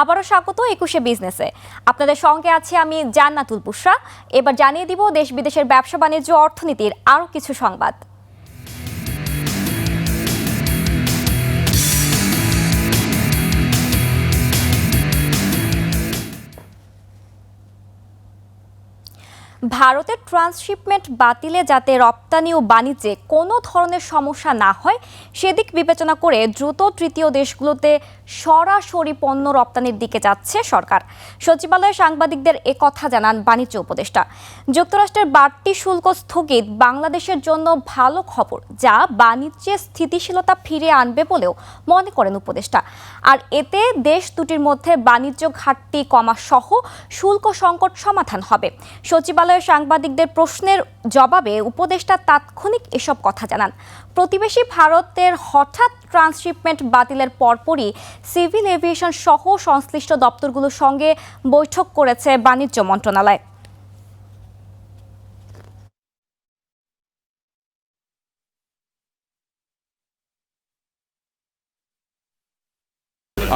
আবারও স্বাগত একুশে বিজনেসে। আপনাদের সঙ্গে আছি আমি জান্নাতুল বুসরা। এবার জানিয়ে দিব দেশ বিদেশের ব্যবসা বাণিজ্য অর্থনীতির আরও কিছু সংবাদ। ভারতের ট্রান্সশিপমেন্ট বাতিলে যাতে রপ্তানি ও বাণিজ্যে কোনো ধরনের সমস্যা না হয়, সেদিক বিবেচনা করে দ্রুত তৃতীয় দেশগুলোতে সরাসরি পণ্য রপ্তানির দিকে যাচ্ছে সরকার। সচিবালয়ে সাংবাদিকদের কথা জানান বাণিজ্য উপদেষ্টা। যুক্তরাষ্ট্রের বাড়তি শুল্ক স্থগিত বাংলাদেশের জন্য ভালো খবর, যা বাণিজ্যে স্থিতিশীলতা ফিরে আনবে বলেও মনে করেন উপদেষ্টা। আর এতে দেশ দুটির মধ্যে বাণিজ্য ঘাটতি কমা সহ শুল্ক সংকট সমাধান হবে। সচিবালয়ে সাংবাদিকদের প্রশ্নের জবাবে উপদেষ্টা তাৎক্ষণিক এসব কথা জানান। প্রতিবেশী ভারতের হঠাৎ ট্রান্সশিপমেন্ট বাতিলের পরপরই সিভিল এভিয়েশন সহ সংশ্লিষ্ট দপ্তরগুলোর সঙ্গে বৈঠক করেছে বাণিজ্য মন্ত্রণালয়।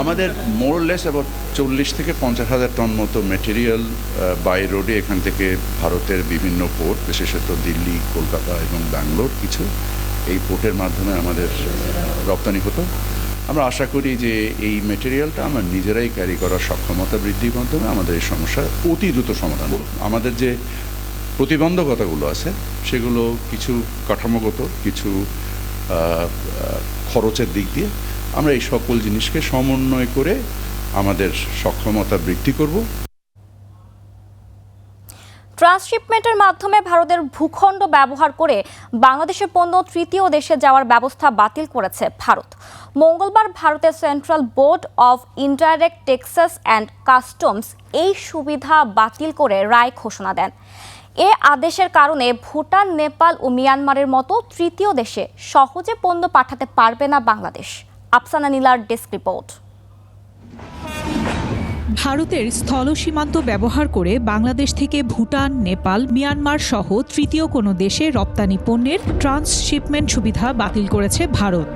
আমাদের মোরলেস আবার চল্লিশ থেকে পঞ্চাশ হাজার টন মতো মেটেরিয়াল বাই রোডে এখান থেকে ভারতের বিভিন্ন পোর্ট বিশেষত দিল্লি, কলকাতা এবং ব্যাঙ্গালোর কিছু এই পোর্টের মাধ্যমে আমাদের রপ্তানি হতো আমরা আশা করি যে এই মেটেরিয়ালটা আমরা নিজেরাই ক্যারি করার সক্ষমতা বৃদ্ধির মাধ্যমে আমাদের এই সমস্যার অতি দ্রুত সমাধান। আমাদের যে প্রতিবন্ধকতাগুলো আছে, সেগুলো কিছু কাঠামোগত, কিছু খরচের দিক দিয়ে আমরা এই সকল জিনিসকে সমন্বয় করে আমাদের সক্ষমতা বৃদ্ধি করব ট্রান্সশিপমেন্টের মাধ্যমে ভারতের ভূখণ্ড ব্যবহার করে বাংলাদেশের পণ্য তৃতীয় দেশে যাওয়ার ব্যবস্থা বাতিল করেছে ভারত। মঙ্গলবার ভারতের central board of indirect taxes and customs এই সুবিধা বাতিল করে রায় ঘোষণা দেন। এ আদেশের কারণে ভুটান, নেপাল ও মিয়ানমারের মতো তৃতীয় দেশে সহজে পণ্য পাঠাতে পারবে না বাংলাদেশ। আফসানা নীলার ডেস্ক রিপোর্ট। ভারতের স্থল সীমান্ত ব্যবহার করে বাংলাদেশ থেকে ভুটান, নেপাল, মিয়ানমার সহ তৃতীয় কোনো দেশে রপ্তানি পণ্যের ট্রান্সশিপমেন্ট সুবিধা বাতিল করেছে ভারত।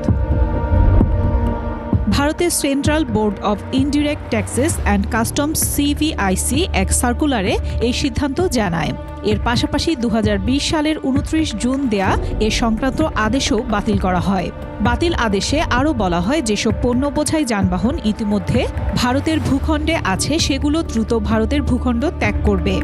ভারতের central board of indirect taxes and customs সিভিআইসি এক সার্কুলারে এই সিদ্ধান্ত জানায়। এর পাশাপাশি দু হাজার বিশ সালের উনত্রিশ জুন দেয়া এ সংক্রান্ত আদেশও বাতিল করা হয়। বাতিল আদেশে আরও বলা হয়, যেসব পণ্য বোঝাই যানবাহন ইতিমধ্যে ভারতের ভূখণ্ডে আছে, সেগুলো দ্রুত ভারতের ভূখণ্ড ত্যাগ করবে।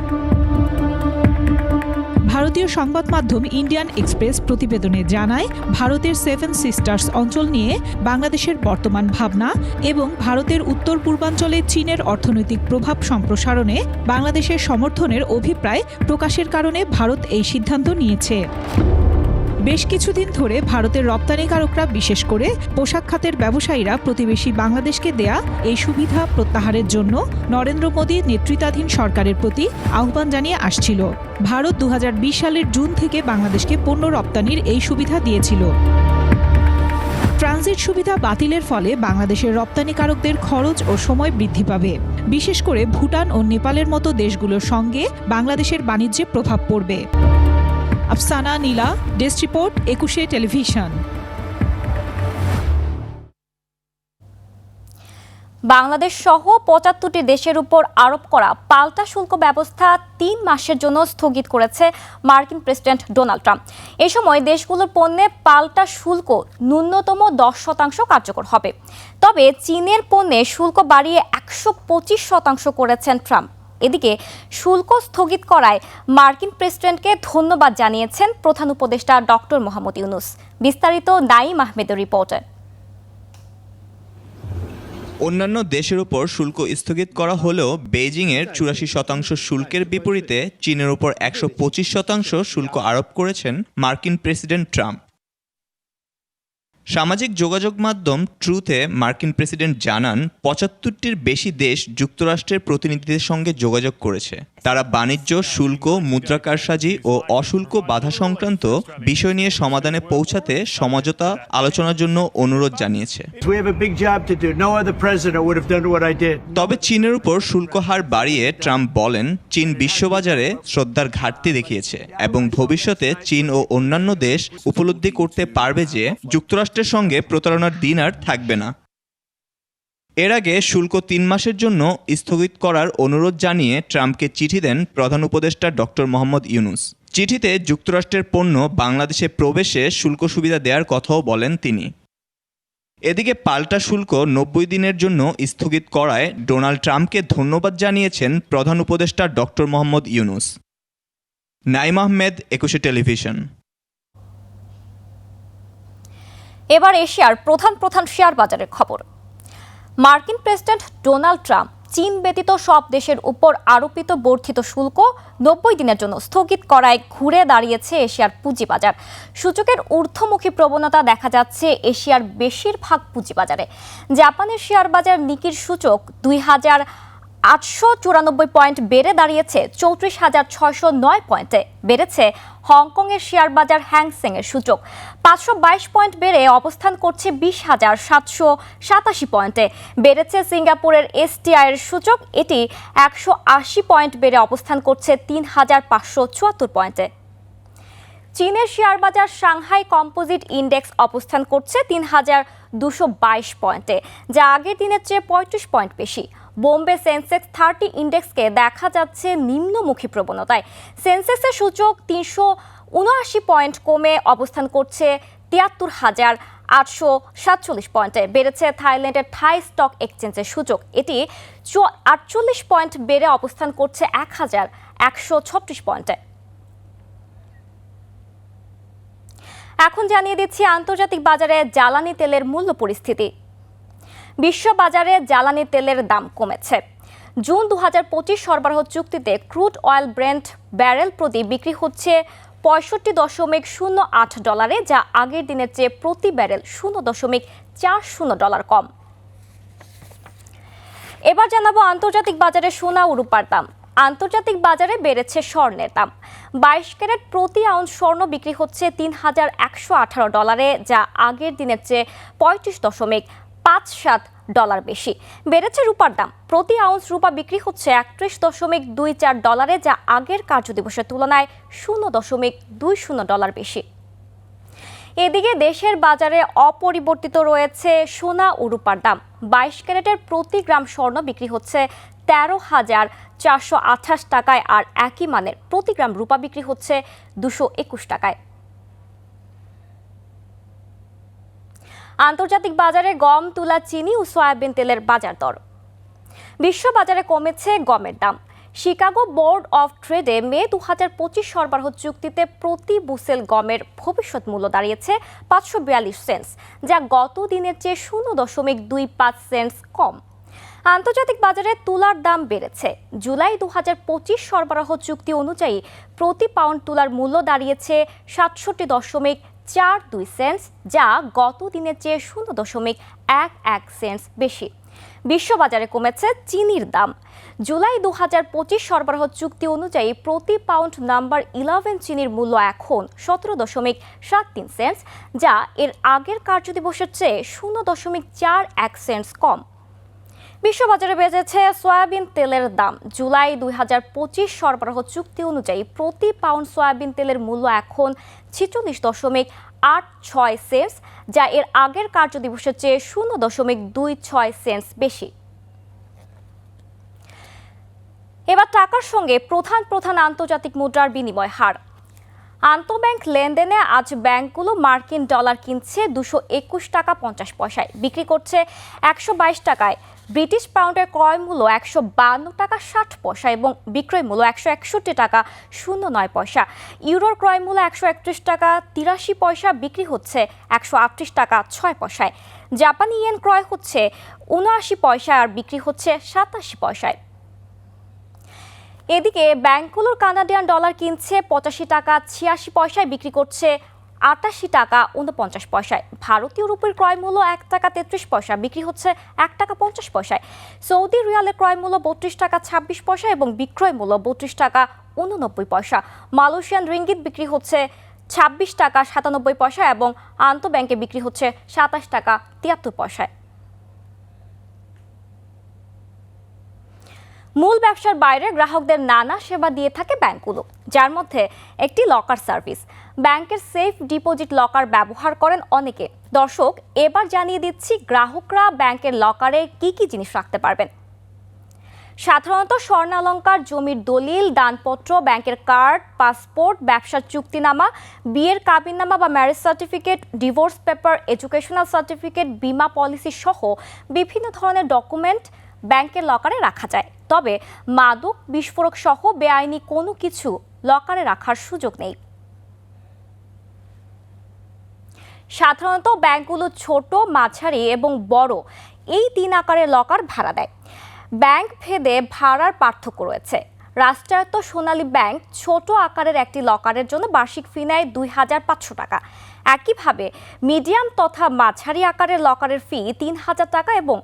ভারতীয় সংবাদ মাধ্যম ইন্ডিয়ান এক্সপ্রেস প্রতিবেদনে জানায়, ভারতের সেভেন সিস্টার্স অঞ্চল নিয়ে বাংলাদেশের বর্তমান ভাবনা এবং ভারতের উত্তর পূর্বাঞ্চলে চীনের অর্থনৈতিক প্রভাব সম্প্রসারণে বাংলাদেশের সমর্থনের অভিপ্রায় প্রকাশের কারণে ভারত এই সিদ্ধান্ত নিয়েছে। বেশ কিছুদিন ধরে ভারতের রপ্তানিকারকরা বিশেষ করে পোশাক খাতের ব্যবসায়ীরা প্রতিবেশী বাংলাদেশকে দেয়া এই সুবিধা প্রত্যাহারের জন্য নরেন্দ্র মোদীর নেতৃত্বাধীন সরকারের প্রতি আহ্বান জানিয়ে আসছিল। ভারত দু হাজার বিশ সালের জুন থেকে বাংলাদেশকে পণ্য রপ্তানির এই সুবিধা দিয়েছিল। ট্রানজিট সুবিধা বাতিলের ফলে বাংলাদেশের রপ্তানিকারকদের খরচ ও সময় বৃদ্ধি পাবে। বিশেষ করে ভুটান ও নেপালের মতো দেশগুলোর সঙ্গে বাংলাদেশের বাণিজ্যে প্রভাব পড়বে। Afsana, Nila, desk report, Ekushey television. Bangladesh সহ পঁচাত্তরটি দেশের উপর আরোপ করা পাল্টা শুল্ক ব্যবস্থা তিন মাসের জন্য স্থগিত করেছে মার্কিন প্রেসিডেন্ট ডোনাল্ড ট্রাম্প। এ সময় দেশগুলোর পণ্যে পাল্টা শুল্ক ন্যূনতম দশ শতাংশ কার্যকর হবে। তবে চীনের পণ্যে শুল্ক বাড়িয়ে একশো পঁচিশ শতাংশ করেছেন ট্রাম্প। এদিকে শুল্ক স্থগিত করায় মার্কিন প্রেসিডেন্টকে ধন্যবাদ জানিয়েছেন প্রধান উপদেষ্টা ডক্টর মোহাম্মদ ইউনুস। বিস্তারিত নাইম আহমেদের রিপোর্টে। অন্যান্য দেশের উপর শুল্ক স্থগিত করা হলেও বেইজিংয়ের চুরাশি শতাংশ শুল্কের বিপরীতে চীনের উপর একশো পঁচিশ শতাংশ শুল্ক আরোপ করেছেন মার্কিন প্রেসিডেন্ট ট্রাম্প। সামাজিক যোগাযোগ মাধ্যম ট্রুথে মার্কিন প্রেসিডেন্ট জানান, পঁচাত্তরটির বেশি দেশ যুক্তরাষ্ট্রের প্রতিনিধিদের সঙ্গে যোগাযোগ করেছে। তারা বাণিজ্য শুল্ক মুদ্রা কারসাজি ও অশুল্ক বাধা সংক্রান্ত বিষয় নিয়ে সমাধানে পৌঁছাতে সমঝোতা আলোচনার জন্য অনুরোধ জানিয়েছে. তবে চীনের উপর শুল্ক হার বাড়িয়ে ট্রাম্প বলেন চীন বিশ্ববাজারে শ্রদ্ধার ঘাটতি দেখিয়েছে এবং ভবিষ্যতে চীন ও অন্যান্য দেশ উপলব্ধি করতে পারবে যে যুক্তরাষ্ট্রের সঙ্গে প্রতারণার দিন আর থাকবে না এর আগে শুল্ক তিন মাসের জন্য স্থগিত করার অনুরোধ জানিয়ে ট্রাম্পকে চিঠি দেন প্রধান উপদেষ্টা ডক্টর মোহাম্মদ ইউনুস। চিঠিতে যুক্তরাষ্ট্রের পণ্য বাংলাদেশে প্রবেশে শুল্ক সুবিধা দেওয়ার কথাও বলেন তিনি। এদিকে পাল্টা শুল্ক নব্বই দিনের জন্য স্থগিত করায় ডোনাল্ড ট্রাম্পকে ধন্যবাদ জানিয়েছেন প্রধান উপদেষ্টা ডক্টর মোহাম্মদ ইউনুস। নাইম আহমেদ, একুশে টেলিভিশন। এবার এশিয়ার প্রধান প্রধান শেয়ার বাজারের খবর। মার্কিন প্রেসিডেন্ট ডোনাল্ড ট্রাম্প চীন ব্যতীত সব দেশের উপর আরোপিত বর্ধিত শুল্ক নব্বই দিনের জন্য স্থগিত করায় ঘুরে দাঁড়িয়েছে এশিয়ার পুঁজিবাজার। সূচকের ঊর্ধ্বমুখী প্রবণতা দেখা যাচ্ছে এশিয়ার বেশিরভাগ পুঁজিবাজারে। জাপানের শেয়ার বাজার নিকির সূচক দুই হাজার আটশো চুরানব্বই পয়েন্ট বেড়ে দাঁড়িয়েছে, চৌত্রিশ হাজার ছয়শো নয় পয়েন্টে বেড়েছে হংকংয়ের শেয়ার বাজার হ্যাংসেং এর সূচক পাঁচশো বাইশ পয়েন্ট বেড়ে অবস্থান করছে বিশ হাজার সাতশো সাতাশি পয়েন্টে। বেড়েছে সিঙ্গাপুরের এসটিআই এর সূচক এটি একশো আশি পয়েন্ট বেড়ে অবস্থান করছে তিন হাজার পাঁচশো চুয়াত্তর পয়েন্টে। চীনের শেয়ার বাজার সাংহাই কম্পোজিট ইন্ডেক্স অবস্থান করছে তিন হাজার দুশো বাইশ পয়েন্টে, যা আগের দিনের চেয়ে পঁয়ত্রিশ পয়েন্ট বেশি। বোম্বে সেন্সেক্স থার্টি ইন্ডেক্সকে দেখা যাচ্ছে নিম্নমুখী প্রবণতায়। সেন্সেক্সের সূচক তিনশো উনআশি পয়েন্ট কমে অবস্থান করছে তিয়াত্তর হাজার আটশো সাতচল্লিশ পয়েন্টে। বেড়েছে থাইল্যান্ডের থাই স্টক এক্সচেঞ্জের সূচক। এটি আটচল্লিশ পয়েন্ট বেড়ে অবস্থান করছে এক হাজার একশো ছত্রিশ পয়েন্টে। এখন জানিয়ে দিচ্ছি, আন্তর্জাতিক বাজারে জ্বালানি তেলের মূল্য পরিস্থিতি। বিশ্ব বাজারে জ্বালানি তেলের দাম কমেছে। জুন দু পঁচিশ সরবরাহ চুক্তিতে ক্রুড অয়েল ব্র্যান্ড ব্যারেল প্রতি বিক্রি হচ্ছে পঁয়ষট্টি দশমিক শূন্য আট ডলারে, যা আগের দিনের চেয়ে প্রতি ব্যারেল শূন্য দশমিক চার শূন্য ডলার কম। এবার জানাব আন্তর্জাতিক বাজারে সোনা ও রূপার দাম। আন্তর্জাতিক বাজারে বেড়েছে স্বর্ণের দাম। বাইশ ক্যারেট প্রতি আউন্স স্বর্ণ বিক্রি হচ্ছে তিন হাজার একশো আঠারো ডলারে, যা আগের দিনের চেয়ে পঁয়ত্রিশ দশমিক পাঁচ সাত ডলার বেশি। বেড়েছে রূপার দাম। প্রতি আউন্স রূপা বিক্রি হচ্ছে একত্রিশ দশমিক দুই চার ডলারে, যা আগের কার্যদিবসের তুলনায় শূন্য দশমিক দুই শূন্য ডলার বেশি। এদিকে দেশের বাজারে অপরিবর্তিত রয়েছে সোনা ও রূপার দাম। বাইশ ক্যারেটের প্রতি গ্রাম স্বর্ণ বিক্রি হচ্ছে তেরো হাজার চারশো আঠাশ টাকায়, আর একই মানের প্রতি গ্রাম রূপা বিক্রি হচ্ছে দুশো একুশ টাকায়। আন্তর্জাতিক বাজারে গম, তুলা, চিনি ও সয়াবিন তেলের বাজার দর। বিশ্ব বাজারে কমেছে গমের দাম। শিকাগো বোর্ড অফ ট্রেডে মে দু হাজার পঁচিশ সরবরাহ চুক্তিতে প্রতি বুসেল গমের ভবিষ্যৎ মূল্য দাঁড়িয়েছে পাঁচশো বিয়াল্লিশ সেন্টস, যা গত দিনের চেয়ে শূন্য দশমিক দুই পাঁচ সেন্টস কম। আন্তর্জাতিক বাজারে তুলার দাম বেড়েছে। জুলাই দু হাজার পঁচিশ সরবরাহ চুক্তি অনুযায়ী প্রতি পাউন্ড তুলার মূল্য দাঁড়িয়েছে সাতষট্টি দশমিক চার দুই সেন্টস যা গত দিনের চেয়ে শূন্য দশমিক এক এক সেন্টস বেশি। বিশ্ববাজারে কমেছে চিনির দাম। জুলাই দু হাজার পঁচিশ সরবরাহ চুক্তি অনুযায়ী প্রতি পাউন্ড নাম্বার ইলেভেন চিনির মূল্য এখন সতেরো দশমিক সাত তিন সেন্টস যা এর আগের কার্যদিবসের চেয়ে শূন্য দশমিক চার এক সেন্টস কম। বিশ্ববাজারে বেড়েছে সয়াবিন তেলের দাম। জুলাই দুই হাজার পঁচিশ সরবরাহ চুক্তি অনুযায়ী প্রতি পাউন্ড সয়াবিন তেলের মূল্য এখন ছিচল্লিশ দশমিক আট ছয় সেন্টস, যা এর আগের কার্যদিবসের চেয়ে শূন্য দশমিক দুই ছয় সেন্টস বেশি। এবার টাকার সঙ্গে প্রধান প্রধান আন্তর্জাতিক মুদ্রার বিনিময় হার। আন্তঃব্যাংক লেনদেনে আজ ব্যাংকগুলো মার্কিন ডলার কিনছে দুশো একুশ টাকা পঞ্চাশ পয়সায়। বিক্রি করছে একশো বাইশ টাকায় ব্রিটিশ পাউন্ডের ক্রয় মূল্য একশো বান্ন টাকা ষাট পয়সা এবং বিক্রয় মূল্য একশো একষট্টি টাকা শূন্য নয় পয়সা। ইউরোর ক্রয় মূল্য একশো একত্রিশ টাকা তিরাশি পয়সা, বিক্রি হচ্ছে একশো আটত্রিশ টাকা ছয় পয়সায়। জাপানি ইয়েন ক্রয় হচ্ছে উনআশি পয়সা আর বিক্রি হচ্ছে সাতাশি পয়সায়। এদিকে ব্যাংকগুলোর কানাডিয়ান ডলার কিনছে পঁচাশি টাকা ছিয়াশি পয়সায়, বিক্রি করছে আটাশি টাকা উনপঞ্চাশ পয়সায়। ভারতীয় রুপির ক্রয় মূল্য এক টাকা তেত্রিশ পয়সা, বিক্রি হচ্ছে এক টাকা পঞ্চাশ পয়সায়। সৌদি রিয়ালের ক্রয় মূল্য বত্রিশ টাকা ছাব্বিশ পয়সা এবং বিক্রয় মূল্য বত্রিশ টাকা উননব্বই পয়সা। মালয়েশিয়ান রিঙ্গিত বিক্রি হচ্ছে ছাব্বিশ টাকা সাতানব্বই পয়সা এবং আন্তঃব্যাংকে বিক্রি হচ্ছে সাতাশ টাকা তিয়াত্তর পয়সায়। মূল ব্যবসার বাইরে গ্রাহকদের নানা সেবা দিয়ে থাকে ব্যাংকগুলো, যার মধ্যে একটি লকার সার্ভিস। ব্যাংকের সেফ ডিপোজিট লকার ব্যবহার করেন অনেকে। দর্শক, এবার জানিয়ে দিচ্ছি গ্রাহকরা ব্যাংকের লকারে কি কি জিনিস রাখতে পারবেন। সাধারণত স্বর্ণালঙ্কার, জমির দলিল, দানপত্র, ব্যাংকের কার্ড, পাসপোর্ট, ব্যবসার চুক্তিনামা, বিয়ের কাবিননামা বা marriage certificate, divorce paper, educational certificate, বীমা পলিসি সহ বিভিন্ন ধরনের ডকুমেন্ট ব্যাংকের লকারে রাখা যায়। তবে মাদক বিস্ফোরক সহ বেআইনি কোনো কিছু লকারে রাখার সুযোগ নেই। সাধারণত ব্যাংকগুলো ছোট, মাঝারি এবং বড় এই তিন আকারের লকার ভাড়া দেয়। ব্যাংক ভেদে ভাড়ার পার্থক্য রয়েছে। রাষ্ট্রায়ত্ত সোনালী ব্যাংক ছোট আকারের একটি লকারের জন্য বার্ষিক ফি নেয় দুই হাজার পাঁচশো টাকা। একইভাবে মিডিয়াম তথা মাঝারি আকারের লকারের ফি তিন হাজার টাকা এবং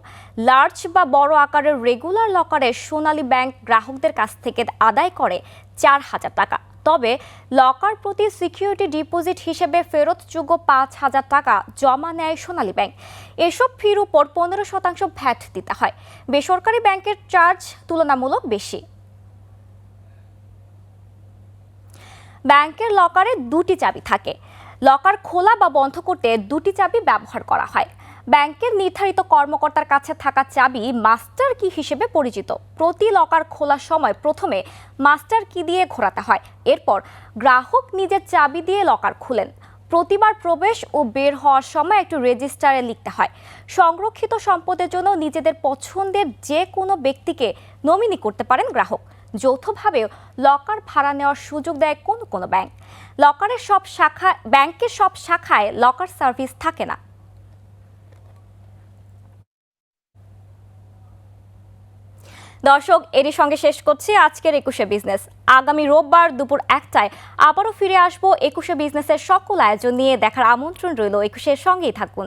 লার্জ বা বড় আকারের রেগুলার লকারে সোনালী ব্যাংক গ্রাহকদের কাছ থেকে আদায় করে চার হাজার টাকা। তবে লকার প্রতি সিকিউরিটি ডিপোজিট হিসেবে ফেরতযোগ্য পাঁচ হাজার টাকা জমা নেয় সোনালী ব্যাংক এসব ফির উপর পনেরো শতাংশ ভ্যাট দিতে হয়। বেসরকারি ব্যাংকের চার্জ তুলনামূলক বেশি। ব্যাংকের লকারে দুটি চাবি থাকে। লকার খোলা বা বন্ধ করতে দুটি চাবি ব্যবহার করা হয়। ব্যাংকের নির্ধারিত কর্মকর্তার কাছে থাকা চাবি মাস্টার কি হিসেবে পরিচিত? প্রতি লকার খোলার সময় প্রথমে মাস্টার কি দিয়ে ঘোরাতে হয়? এরপর গ্রাহক নিজের চাবি দিয়ে লকার খুলেন। প্রতিবার প্রবেশ ও বের হওয়ার সময় একটু রেজিস্টারে লিখতে হয়। সংরক্ষিত সম্পদের জন্য নিজেদের পছন্দের যে কোনো ব্যক্তিকে নমিনি করতে পারেন গ্রাহক। যৌথভাবে লকার ভাড়া নেওয়ার সুযোগ দেয় কোনো কোনো ব্যাংক। লকারের সব শাখা, ব্যাংকের সব শাখায় লকার সার্ভিস থাকে না। দর্শক, এরই সঙ্গে শেষ করছি আজকের একুশে বিজনেস। আগামী রোববার দুপুর একটায় আবারও ফিরে আসব একুশে বিজনেসের সকল আয়োজন নিয়ে। দেখার আমন্ত্রণ রইল একুশের সঙ্গেই থাকুন।